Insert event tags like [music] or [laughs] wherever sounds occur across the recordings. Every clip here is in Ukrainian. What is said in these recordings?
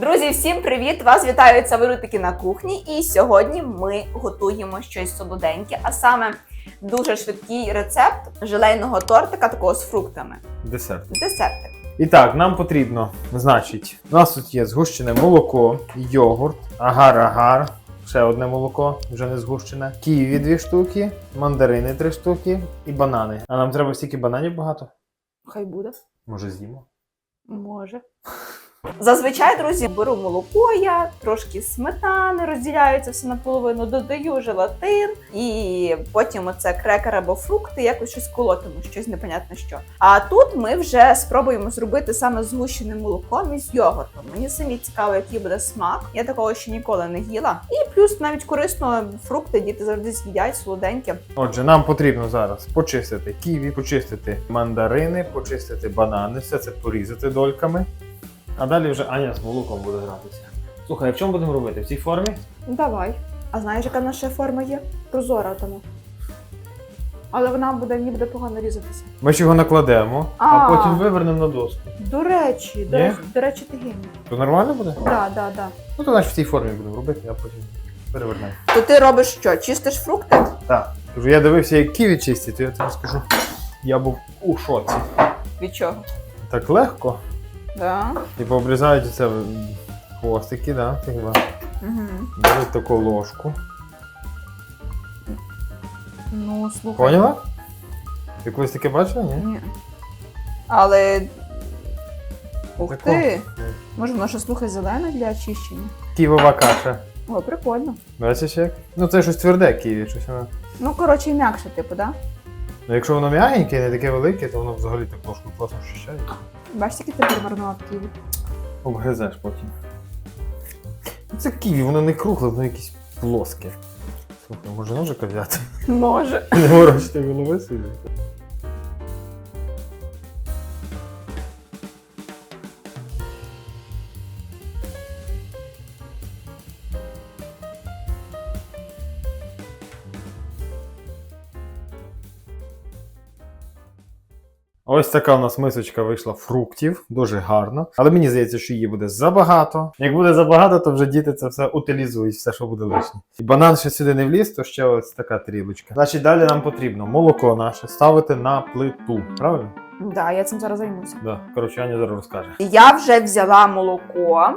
Друзі, всім привіт! Вас вітають Саверутики на кухні. І сьогодні ми готуємо щось солоденьке, а саме дуже швидкий рецепт желейного тортика такого з фруктами. Десерт. Десертик. І так, нам потрібно, значить, у нас тут є згущене молоко, йогурт, агар-агар, ще одне молоко, вже не згущене, ківі дві штуки, мандарини три штуки і банани. А нам треба стільки бананів багато? Хай буде. Може з'їмо? Може. Зазвичай, друзі, беру молоко я, трошки сметани, розділяю це все наполовину, додаю желатин і потім оце крекер або фрукти, якось щось колотиму, щось непонятне що. А тут ми вже спробуємо зробити саме згущеним молоком із йогуртом. Мені самі цікаво, який буде смак. Я такого ще ніколи не їла. І плюс навіть корисно фрукти діти завжди з'їдять солоденькі. Отже, нам потрібно зараз почистити ківі, почистити мандарини, почистити банани, все це порізати дольками. А далі вже Аня з молоком буде гратися. Слухай, а в чому будемо робити? В цій формі? Давай. А знаєш, яка наша форма є? Прозора тому. Але вона буде ніби буде погано різатися. Ми ж його накладемо, а, А. потім вивернемо на доску. До речі, до до речі, ти геній. То нормально буде? Да, да, да. Ну, то значить в цій формі будемо робити, а потім перевернемо. То ти робиш що? Чистиш фрукти? Так. Я дивився, як ківі чистять, то я тобі скажу. Я був у шоці. Від чого? Так легко. Да. Типу обрізають це хвостики, да, типа. Угу. Беруть таку ложку. Ну, слухай. Поняла? Ти колись таке бачила, ні? Ні. Але. Ух Тако. ти! Може, воно щось слухай зелене для очищення? Ківова каша. О, прикольно. Бачиш як? Ну це щось тверде ківі, щось воно. Ну, коротше, і м'якше, типу, да? Ну якщо воно м'ягеньке, не таке велике, то воно взагалі так ложку класно ощущає. Бачиш, який перевернула в Київ? Обгризеш потім. Ну, Це ківі, воно не кругле, воно якесь плоске. Слухай, може ножика взяти? Може. Не ворочити голови собі. Ось така у нас мисочка вийшла фруктів, дуже гарно. Але мені здається, що її буде забагато. Як буде забагато, то вже діти це все утилізують, все, що буде лишнє. І банан ще сюди не вліз, то ще ось така тарілочка. Значить, далі нам потрібно молоко наше ставити на плиту. Правильно? Да, я цим зараз займуся. Да. Коротше, Аня зараз розкаже. Я вже взяла молоко.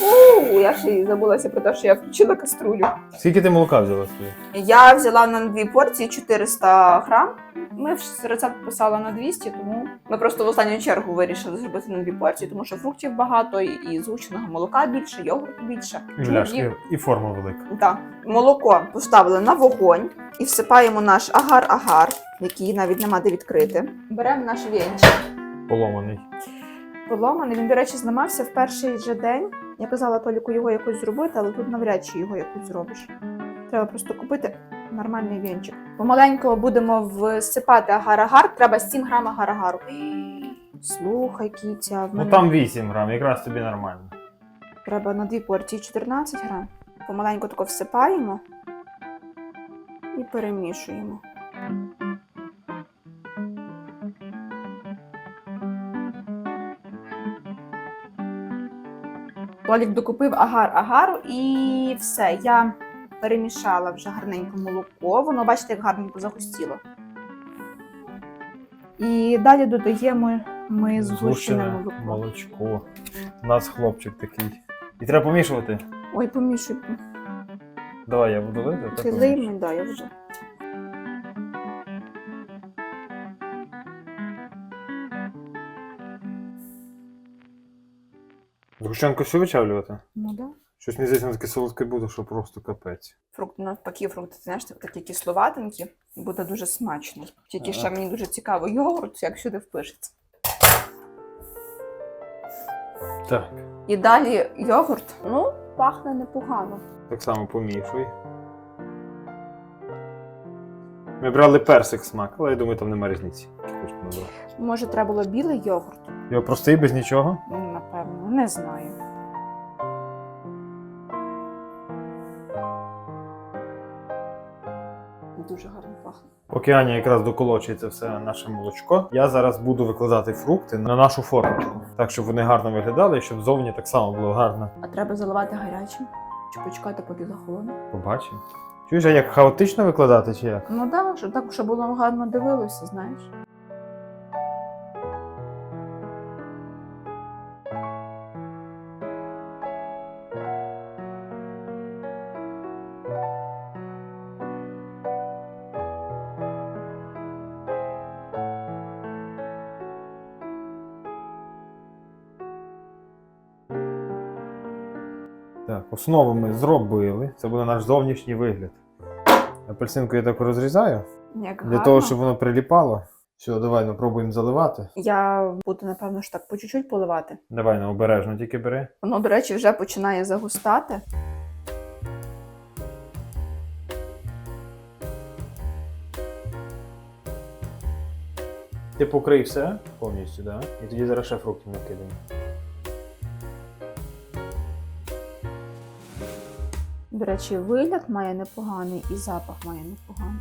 У, я ще й забулася про те, що я включила каструлю. Скільки ти молока взяла собі? Я взяла на дві порції 400 грам. Ми ж рецепт писали на 200, тому ми просто в останню чергу вирішили зробити на дві порції, тому що фруктів багато, і і згущеного молока більше, йогурту більше. І їх- і форма велика. Так, молоко поставили на вогонь і всипаємо наш агар-агар, який навіть нема де відкрити. Беремо наш вінчик. Поломаний. Поломаний. Він, до речі, зламався в перший же день. Я казала Толіку його якось зробити, але тут навряд чи його якось зробиш. Треба просто купити нормальний вінчик. Помаленько будемо всипати агар-агар. Треба 7 грам агар-агару. Слухай, кітя, в Ну там 8 грам, якраз тобі нормально. треба на дві порції 14 грам. Помаленько тако всипаємо і перемішуємо. Толік докупив агар-агару і все. Я перемішала вже гарненько молоко. Воно, бачите, як гарненько загустіло. І далі додаємо ми згущене молоко. молочко. У нас хлопчик такий. І треба помішувати. Ой, помішуй. Давай я буду лити. ти Ти лий мені, да, я вже. Згущенку всю вичавлювати? Ну да. Щось мені здається, таке солодке буде, що просто капець. Фрукти, навпаки, фрукти, ти знаєш, такі кисловатенькі, буде дуже смачно. Тільки ще мені дуже цікаво йогурт, як сюди впишеться. Так. І далі йогурт, ну, пахне непогано. Так само помішуй. Ми брали персик смак, але я думаю, там нема різниці. Може, треба було білий йогурт? Його простий без нічого. Ну, Напевно, не знаю. Аня якраз доколочується все наше молочко, я зараз буду викладати фрукти на нашу формочку, так щоб вони гарно виглядали і щоб зовні так само було гарно. А треба заливати гарячим? Чи почекати, поки захолоне? Побачимо. Чуєш, а як хаотично викладати чи як? Ну так, щоб так, щоб воно гарно дивилося, знаєш. Основу ми зробили. Це буде наш зовнішній вигляд. Апельсинку я так розрізаю Як для гарно. того, щоб воно приліпало. Все, давай ну, пробуємо заливати. Я буду, напевно, ж так по чуть-чуть поливати. Давай ну, обережно тільки бери. Воно, до речі, вже починає загустати. Ти покрий все повністю? Да? І тоді зараз ще фруктів накидаємо. До речі, вигляд має непоганий і запах має непоганий.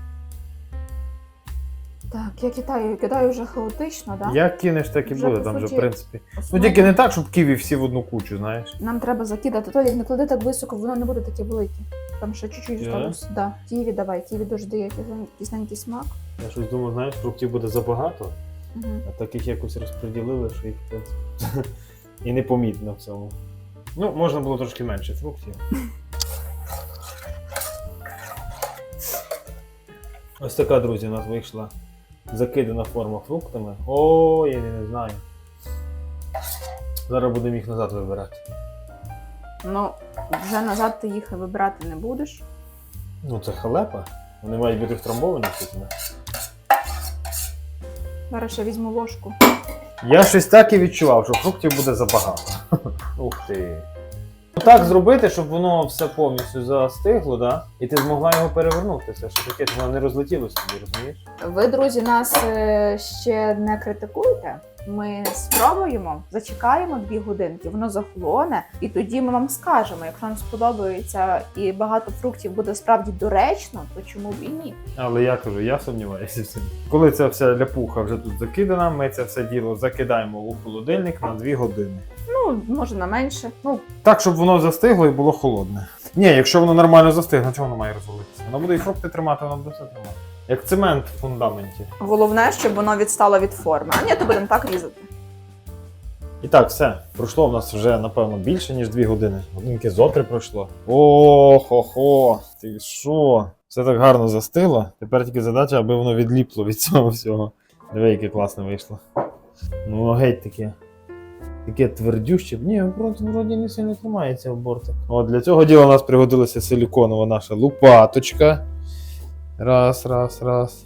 Так, я кидаю, кидаю вже хаотично, так? Як кинеш, так і Вже, буде, по там вже в принципі. Ну тільки не так, щоб ківі всі в одну кучу, знаєш. Нам треба закидати. Толік, не клади так високо, воно не буде таке велике. Там ще чуть-чуть залишилось. Да. Ківі давай, ківі дуже дає кислен- кисленький смак. Я щось думаю, знаєш, фруктів буде забагато, Угу. а таких якось розподілили, що їх в принципі, [laughs] і непомітно в цьому. Ну, можна було трошки менше фруктів. [laughs] Ось така, друзі, у нас вийшла закидана форма фруктами. О, я не знаю. Зараз будемо їх назад вибирати. Ну, вже назад ти їх вибирати не будеш. Ну, це халепа. Вони мають бути втрамбовані тут. Зараз ще візьму ложку. Я щось так і відчував, що фруктів буде забагато. [laughs] Ух ти. Ну, Так зробити, щоб воно все повністю застигло, да? і ти змогла його перевернути. Це що таке, воно не розлетілося тобі, розумієш? Ви, друзі, нас е, ще не критикуйте. Ми спробуємо, зачекаємо дві годинки, воно захолоне, і тоді ми вам скажемо, якщо нам сподобається і багато фруктів буде справді доречно, то чому б і ні? Але я кажу, я сумніваюся в цьому. Коли ця вся ляпуха вже тут закидана, ми це все діло закидаємо у холодильник на 2 години. Ну, може на менше. Ну, Так, щоб воно застигло і було холодне. Ні, якщо воно нормально застигне, чого воно має розвалитися? Воно буде і фрукти тримати, воно буде все тримати. Як цемент в фундаменті. головне, щоб воно відстало від форми. А ні, то будемо так різати. І так, все. Пройшло в нас вже, напевно, більше, ніж 2 години. Годинки зотри пройшло. О, хо-хо, ти що? Все так гарно застило. Тепер тільки задача, аби воно відліпло від цього всього. Диви, яке класне вийшло. Ну, геть таке. Таке твердюще. Ні, просто вроді не сильно тримається в бортик. От для цього діла у нас пригодилася силіконова наша лупаточка. Раз, раз, раз.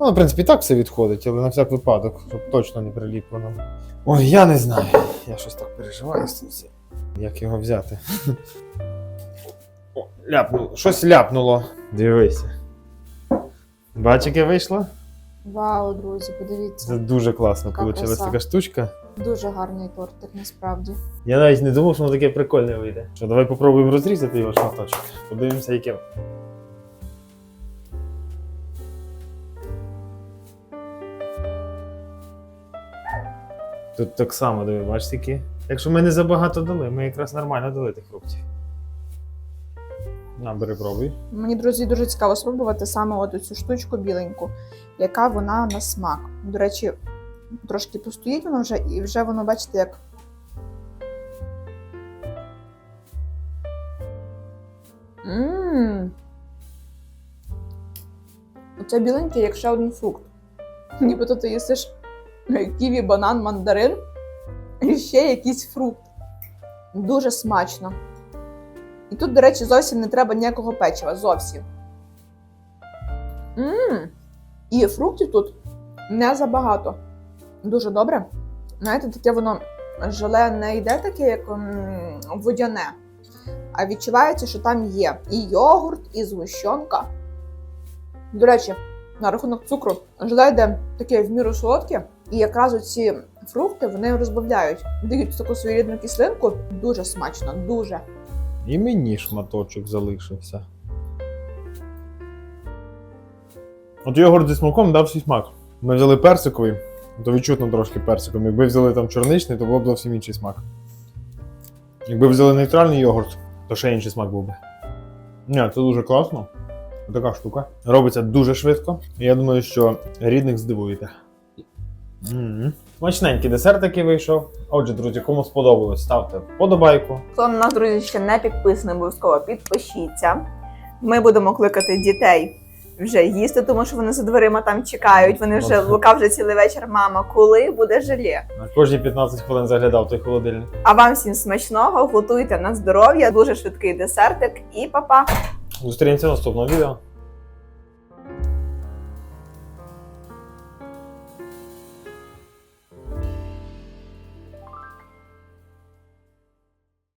Ну, в принципі, так все відходить, але на всяк випадок, щоб точно не приліпло нам. Ой, я не знаю. Я щось так переживаю з цим. Як його взяти? О, ляпнуло. Щось ляпнуло. Дивися. Бач, яке вийшло? Вау, друзі, подивіться. Це дуже класно вийшла краса. така штучка. Дуже гарний тортик, насправді. Я навіть не думав, що воно таке прикольне вийде. Що, давай попробуємо розрізати його шматочок. Подивимося, яке. Тут так само диви, бачиш які. Якщо ми не забагато дали, ми якраз нормально дали тих фруктів. На, бери пробуй. Мені, друзі, дуже цікаво спробувати саме от цю штучку біленьку, яка вона на смак. До речі, трошки постоїть воно вже, і вже воно, бачите, як. Ммм. Оце біленьке, як ще один фрукт. Нібито ти їсиш ківі, банан, мандарин і ще якийсь фрукт. Дуже смачно. І тут, до речі, зовсім не треба ніякого печива. Зовсім. Мм. І фруктів тут не забагато. Дуже добре. Знаєте, таке воно желе не йде таке, як м, водяне, а відчувається, що там є і йогурт, і згущенка. До речі, на рахунок цукру, желе йде таке в міру солодке, і якраз оці фрукти вони розбавляють, дають таку своєрідну кислинку. Дуже смачно, дуже. І мені шматочок залишився. От йогурт зі смаком дав свій смак. Ми взяли персиковий, то відчутно трошки персиком. Якби взяли там чорничний, то було б зовсім інший смак. Якби взяли нейтральний йогурт, то ще інший смак був би. Ні, це дуже класно. Така штука. Робиться дуже швидко. І я думаю, що рідних здивуєте. М. Смачненький десерт, який вийшов. Отже, друзі, кому сподобалось, ставте вподобайку. Хто на нас, друзі, ще не підписаний, обов'язково підпишіться. Ми будемо кликати дітей вже їсти, тому що вони за дверима там чекають. Вони вже. Лука вже цілий вечір. Мама, коли буде желе? На кожні 15 хвилин заглядав той холодильник. А вам всім смачного, готуйте на здоров'я, дуже швидкий десертик і па-па! Зустрінемося в наступному відео.